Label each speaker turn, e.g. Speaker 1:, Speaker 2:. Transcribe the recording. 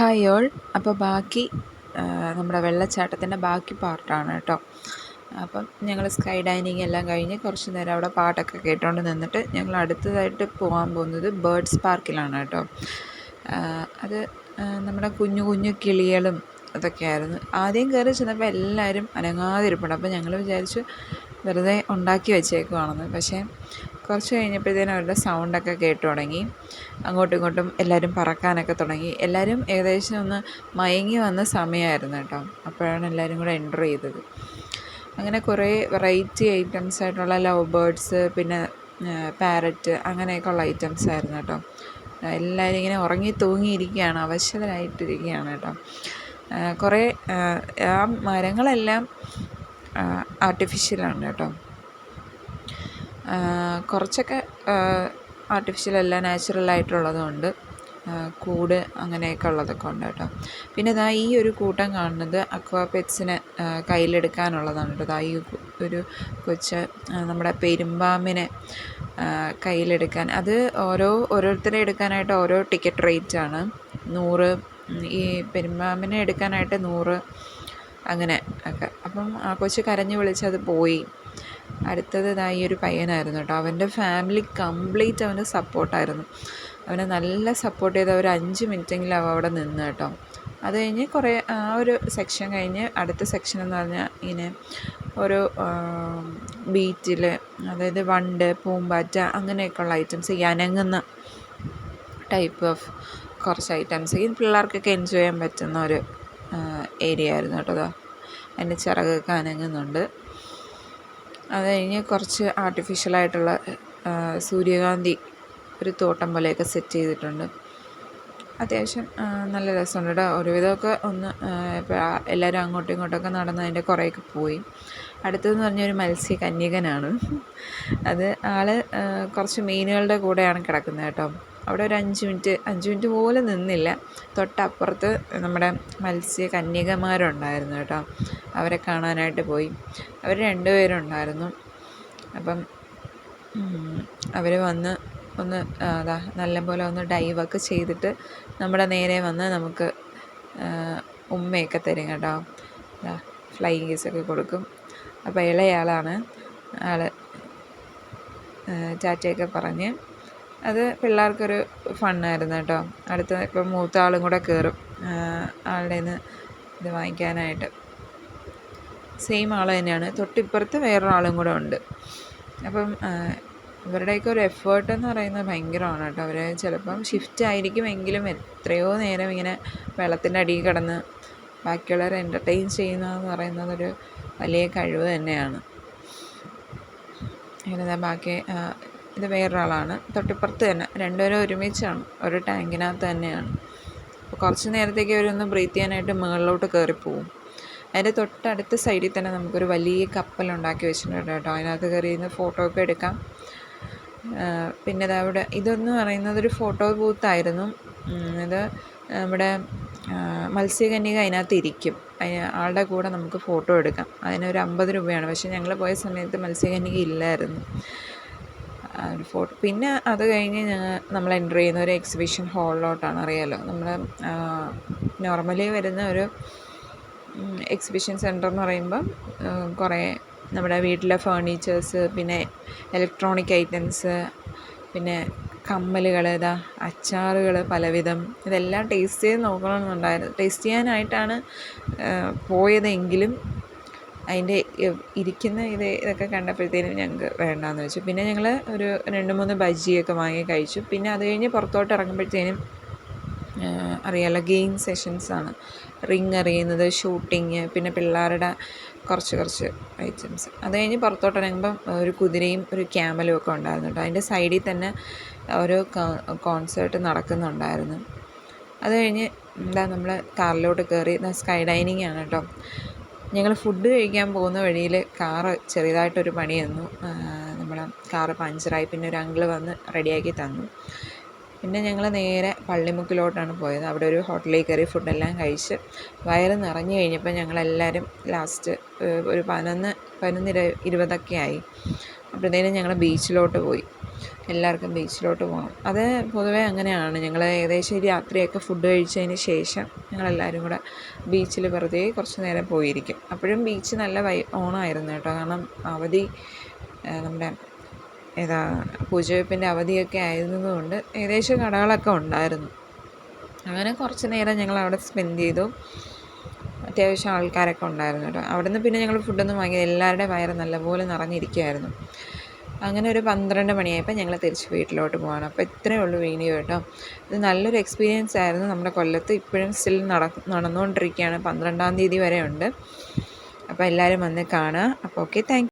Speaker 1: Hi all അപ്പോൾ ബാക്കി നമ്മുടെ വെള്ളച്ചാട്ടത്തിന്റെ ബാക്കി പാർട്ടാണ് കേട്ടോ. അപ്പം ഞങ്ങൾ സ്കൈ ഡൈനിങ് എല്ലാം കഴിഞ്ഞ് കുറച്ച് നേരം അവിടെ പാട്ടൊക്കെ കേട്ടുകൊണ്ട് നിന്നിട്ട് ഞങ്ങൾ അടുത്തതായിട്ട് പോകാൻ പോകുന്നത് ബേർഡ്സ് പാർക്കിലാണ് കേട്ടോ. അത് നമ്മുടെ കുഞ്ഞു കുഞ്ഞു കിളികളും അതൊക്കെയായിരുന്നു. ആദ്യം കയറി ചെന്നപ്പോൾ എല്ലാവരും അനങ്ങാതിരിപ്പുണ്ട്. അപ്പോൾ ഞങ്ങൾ വിചാരിച്ചു വെറുതെ ഉണ്ടാക്കി വെച്ചേക്കുവാണെന്ന്. പക്ഷേ കുറച്ച് കഴിഞ്ഞപ്പോഴത്തേനും അവരുടെ സൗണ്ടൊക്കെ കേട്ടു തുടങ്ങി. അങ്ങോട്ടും ഇങ്ങോട്ടും എല്ലാവരും പറക്കാനൊക്കെ തുടങ്ങി. എല്ലാവരും ഏകദേശം ഒന്ന് മയങ്ങി വന്ന സമയമായിരുന്നു കേട്ടോ. അപ്പോഴാണ് എല്ലാവരും കൂടെ എന്റർ ചെയ്തത്. അങ്ങനെ കുറേ വെറൈറ്റി ഐറ്റംസ് ആയിട്ടുള്ള ലവ് ബേർഡ്സ് പിന്നെ പാരറ്റ് അങ്ങനെയൊക്കെ ഉള്ള ഐറ്റംസ് ആയിരുന്നു കേട്ടോ. എല്ലാവരും ഇങ്ങനെ ഉറങ്ങി തൂങ്ങിയിരിക്കുകയാണ് അവശതരായിട്ടിരിക്കുകയാണ് കേട്ടോ. കുറേ ആ മരങ്ങളെല്ലാം ആർട്ടിഫിഷ്യലാണ് കേട്ടോ. കുറച്ചൊക്കെ ആർട്ടിഫിഷ്യലല്ല നാച്ചുറലായിട്ടുള്ളതുകൊണ്ട് കൂട് അങ്ങനെയൊക്കെ ഉള്ളതൊക്കെ ഉണ്ട് കേട്ടോ. പിന്നെ ഇതാ ഈ ഒരു കൂട്ടം കാണുന്നത് അക്വാ പെറ്റ്സിനെ കയ്യിലെടുക്കാനുള്ളതാണ് കേട്ടോ. ഈ ഒരു കൊച്ച് നമ്മുടെ പെരുമ്പാമ്പിനെ കയ്യിലെടുക്കാൻ. അത് ഓരോ ഓരോരുത്തരെ എടുക്കാനായിട്ട് ഓരോ ടിക്കറ്റ് റേറ്റ് ആണ്. നൂറ് ഈ പെരുമ്പാമ്പിനെ എടുക്കാനായിട്ട് നൂറ് അങ്ങനെ ഒക്കെ. അപ്പം ആ കൊച്ച് കരഞ്ഞ് വിളിച്ചത് പോയി. അടുത്തത് ഈ ഒരു പയ്യനായിരുന്നു കേട്ടോ. അവന്റെ ഫാമിലി കംപ്ലീറ്റ് അവന്റെ സപ്പോർട്ടായിരുന്നു. അവനെ നല്ല സപ്പോർട്ട് ചെയ്ത് ഒരു അഞ്ച് മിനിറ്റെങ്കിലും അവ അവിടെ നിന്ന് കേട്ടോ. അത് കഴിഞ്ഞ് കുറേ ആ ഒരു സെക്ഷൻ കഴിഞ്ഞ് അടുത്ത സെക്ഷൻ എന്ന് പറഞ്ഞാൽ ഇങ്ങനെ ഒരു ബീറ്റിൽ അതായത് വണ്ട് പൂമ്പാറ്റ അങ്ങനെയൊക്കെയുള്ള ഐറ്റംസ് ഈ അനങ്ങുന്ന ടൈപ്പ് ഓഫ് കുറച്ച് ഐറ്റംസ്. ഈ പിള്ളേർക്കൊക്കെ എൻജോയ് ചെയ്യാൻ പറ്റുന്ന ഒരു ഏരിയ ആയിരുന്നു കേട്ടോ എന്റെ ചിറകൊക്കെ അനങ്ങുന്നുണ്ട്. അത് കഴിഞ്ഞ് കുറച്ച് ആർട്ടിഫിഷ്യലായിട്ടുള്ള സൂര്യകാന്തി ഒരു തോട്ടം പോലെയൊക്കെ സെറ്റ് ചെയ്തിട്ടുണ്ട്. അത്യാവശ്യം നല്ല രസമുണ്ട് കേട്ടോ. ഒരുവിധമൊക്കെ ഒന്ന് എല്ലാവരും അങ്ങോട്ടും ഇങ്ങോട്ടൊക്കെ നടന്ന് അതിന്റെ കുറേയൊക്കെ പോയി. അടുത്തതെന്ന് പറഞ്ഞൊരു മത്സ്യ കന്യകനാണ്. അത് ആൾ കുറച്ച് മീനുകളുടെ കൂടെയാണ് കിടക്കുന്നത് കേട്ടോ. അവിടെ ഒരു അഞ്ച് മിനിറ്റ് അഞ്ച് മിനിറ്റ് പോലും നിന്നില്ല. തൊട്ടപ്പുറത്ത് നമ്മുടെ മത്സ്യ കന്യകമാരുണ്ടായിരുന്നു കേട്ടോ. അവരെ കാണാനായിട്ട് പോയി. അവർ രണ്ടുപേരുണ്ടായിരുന്നു. അപ്പം അവർ വന്ന് ഒന്ന് അതാ നല്ലപോലെ ഒന്ന് ഡൈവൊക്കെ ചെയ്തിട്ട് നമ്മുടെ നേരെ വന്ന് നമുക്ക് ഉമ്മയൊക്കെ തരും കേട്ടോ. ഫ്ലൈയിങ് കിസൊക്കെ കൊടുക്കും. അപ്പോൾ ഇളയാളാണ്. ആൾ ടാറ്റയൊക്കെ പറഞ്ഞ് അത് പിള്ളേർക്കൊരു ഫണ്ണായിരുന്നു കേട്ടോ. അടുത്ത ഇപ്പം മൂത്ത ആളും കൂടെ കയറും ആളുടെ നിന്ന് ഇത് വാങ്ങിക്കാനായിട്ട്. സെയിം ആൾ തന്നെയാണ്. തൊട്ടിപ്പുറത്ത് വേറൊരാളും കൂടെ ഉണ്ട്. അപ്പം ഇവരുടെയൊക്കെ ഒരു എഫേർട്ട് എന്ന് പറയുന്നത് ഭയങ്കരമാണ് കേട്ടോ. അവർ ചിലപ്പം ഷിഫ്റ്റ് ആയിരിക്കും എങ്കിലും എത്രയോ നേരം ഇങ്ങനെ വെള്ളത്തിന്റെ അടിയിൽ കിടന്ന് ബാക്കിയുള്ളവരെ എന്റർടൈൻ ചെയ്യുന്നതെന്ന് പറയുന്നത് ഒരു വലിയ കഴിവ് തന്നെയാണ്. ഇങ്ങനെ ബാക്കി ഇത് വേറൊരാളാണ്. തൊട്ടിപ്പുറത്ത് തന്നെ രണ്ടുപേരും ഒരുമിച്ചാണ്. ഒരു ടാങ്കിനകത്ത് തന്നെയാണ്. അപ്പോൾ കുറച്ച് നേരത്തേക്ക് അവരൊന്ന് ബ്രീത്ത് ചെയ്യാനായിട്ട് മുകളിലോട്ട് കയറിപ്പോവും അതിന്റെ തൊട്ടടുത്ത സൈഡിൽ തന്നെ നമുക്കൊരു വലിയ കപ്പലുണ്ടാക്കി വെച്ചിട്ടുണ്ട് കേട്ടോ. അതിനകത്ത് കയറി ഇരുന്ന് ഫോട്ടോ ഒക്കെ എടുക്കാം. പിന്നെ അവിടെ ഇതെന്ന് പറയുന്നത് ഒരു ഫോട്ടോ ബൂത്തായിരുന്നു. ഇത് നമ്മുടെ മത്സ്യകന്യക അതിനകത്ത് ഇരിക്കും. ആളുടെ കൂടെ നമുക്ക് ഫോട്ടോ എടുക്കാം. അതിനൊരു അമ്പത് രൂപയാണ്. പക്ഷേ ഞങ്ങൾ പോയ സമയത്ത് മത്സ്യകന്യക ഇല്ലായിരുന്നു. ഒരു ഫോട്ടോ പിന്നെ അത് കഴിഞ്ഞ് ഞങ്ങൾ നമ്മൾ എന്റർ ചെയ്യുന്ന ഒരു എക്സിബിഷൻ ഹാളിലോട്ടാണ് അറിയാമല്ലോ നമ്മൾ നോർമലി വരുന്ന ഒരു എക്സിബിഷൻ സെന്റർ എന്ന് പറയുമ്പം കുറേ നമ്മുടെ വീട്ടിലെ ഫേർണിച്ചേഴ്സ് പിന്നെ ഇലക്ട്രോണിക് ഐറ്റംസ് പിന്നെ കമ്മലുകൾ ഇതാ അച്ചാറുകൾ പലവിധം. ഇതെല്ലാം ടേസ്റ്റ് ചെയ്ത് നോക്കണമെന്നുണ്ടായിരുന്നു ടേസ്റ്റ് ചെയ്യാനായിട്ടാണ് പോയതെങ്കിലും അതിന്റെ ഇരിക്കുന്ന ഇത് ഇതൊക്കെ കണ്ടപ്പോഴത്തേനും ഞങ്ങൾക്ക് വേണ്ടാന്ന് വെച്ചു. പിന്നെ ഞങ്ങൾ ഒരു രണ്ട് മൂന്ന് ബജിയൊക്കെ വാങ്ങി കഴിച്ചു. പിന്നെ അത് കഴിഞ്ഞ് പുറത്തോട്ട് ഇറങ്ങുമ്പോഴത്തേനും അറിയാലോ ഗെയിം സെഷൻസാണ് റിങ് എറിയുന്നത് ഷൂട്ടിങ് പിന്നെ പിള്ളേരുടെ കുറച്ച് കുറച്ച് ഐറ്റംസ്. അത് കഴിഞ്ഞ് പുറത്തോട്ട് ഇറങ്ങുമ്പം ഒരു കുതിരയും ഒരു ക്യാമലും ഒക്കെ ഉണ്ടായിരുന്നു കേട്ടോ. അതിന്റെ സൈഡിൽ തന്നെ ഓരോ കോൺസേർട്ട് നടക്കുന്നുണ്ടായിരുന്നു. അത് കഴിഞ്ഞ് എന്താ നമ്മൾ കാറിലോട്ട് കയറി സ്കൈ ഡൈനിങ് ആണ് കേട്ടോ. ഞങ്ങൾ ഫുഡ് കഴിക്കാൻ പോകുന്ന വഴിയിൽ കാറ് ചെറിയതായിട്ടൊരു പണി തന്നു നമ്മളെ കാറ് പഞ്ചറായി. പിന്നെ ഒരു അങ്കിൾ വന്ന് റെഡിയാക്കി തന്നു. പിന്നെ ഞങ്ങൾ നേരെ പള്ളിമുക്കിലോട്ടാണ് പോയത്. അവിടെ ഒരു ഹോട്ടലിൽ കയറി ഫുഡെല്ലാം കഴിച്ച് വയറ് നിറഞ്ഞു കഴിഞ്ഞപ്പോൾ ഞങ്ങളെല്ലാവരും ലാസ്റ്റ് ഒരു പതിനൊന്ന് പതിനൊന്ന് ഇരുപതൊക്കെ ആയി. അപ്പോഴത്തേനും ഞങ്ങൾ ബീച്ചിലോട്ട് പോയി. എല്ലാവർക്കും ബീച്ചിലോട്ട് പോകണം. അത് പൊതുവേ അങ്ങനെയാണ്. ഞങ്ങൾ ഏകദേശം രാത്രിയൊക്കെ ഫുഡ് കഴിച്ചതിന് ശേഷം ഞങ്ങളെല്ലാവരും കൂടെ ബീച്ചിൽ വെറുതെ കുറച്ച് നേരം പോയിരിക്കും. അപ്പോഴും ബീച്ച് നല്ല വൈ ഓണായിരുന്നു കേട്ടോ. കാരണം അവധി നമ്മുടെ ഏതാ പൂജവെപ്പിന്റെ അവധിയൊക്കെ ആയിരുന്നതുകൊണ്ട് ഏകദേശം കടകളൊക്കെ ഉണ്ടായിരുന്നു. അങ്ങനെ കുറച്ച് നേരം ഞങ്ങൾ അവിടെ സ്പെൻഡ് ചെയ്തു. അത്യാവശ്യം ആൾക്കാരൊക്കെ ഉണ്ടായിരുന്നു കേട്ടോ. അവിടുന്ന് പിന്നെ ഞങ്ങൾ ഫുഡൊന്നും വാങ്ങി എല്ലാവരുടെയും വയറ് നല്ലപോലെ നിറഞ്ഞിരിക്കുമായിരുന്നു അങ്ങനെ ഒരു പന്ത്രണ്ട് മണിയായപ്പോൾ ഞങ്ങൾ തിരിച്ച് വീട്ടിലോട്ട് പോവാണ്. അപ്പോൾ ഇത്രയേ ഉള്ളൂ വീഡിയോ കേട്ടോ. ഇത് നല്ലൊരു എക്സ്പീരിയൻസ് ആയിരുന്നു നമ്മുടെ കൊല്ലത്ത്. ഇപ്പോഴും സ്റ്റിൽ നട നടന്നുകൊണ്ടിരിക്കുകയാണ് പന്ത്രണ്ടാം തീയതി വരെ ഉണ്ട്. അപ്പോൾ എല്ലാവരും വന്ന് കാണുക. അപ്പോൾ ഓക്കെ താങ്ക്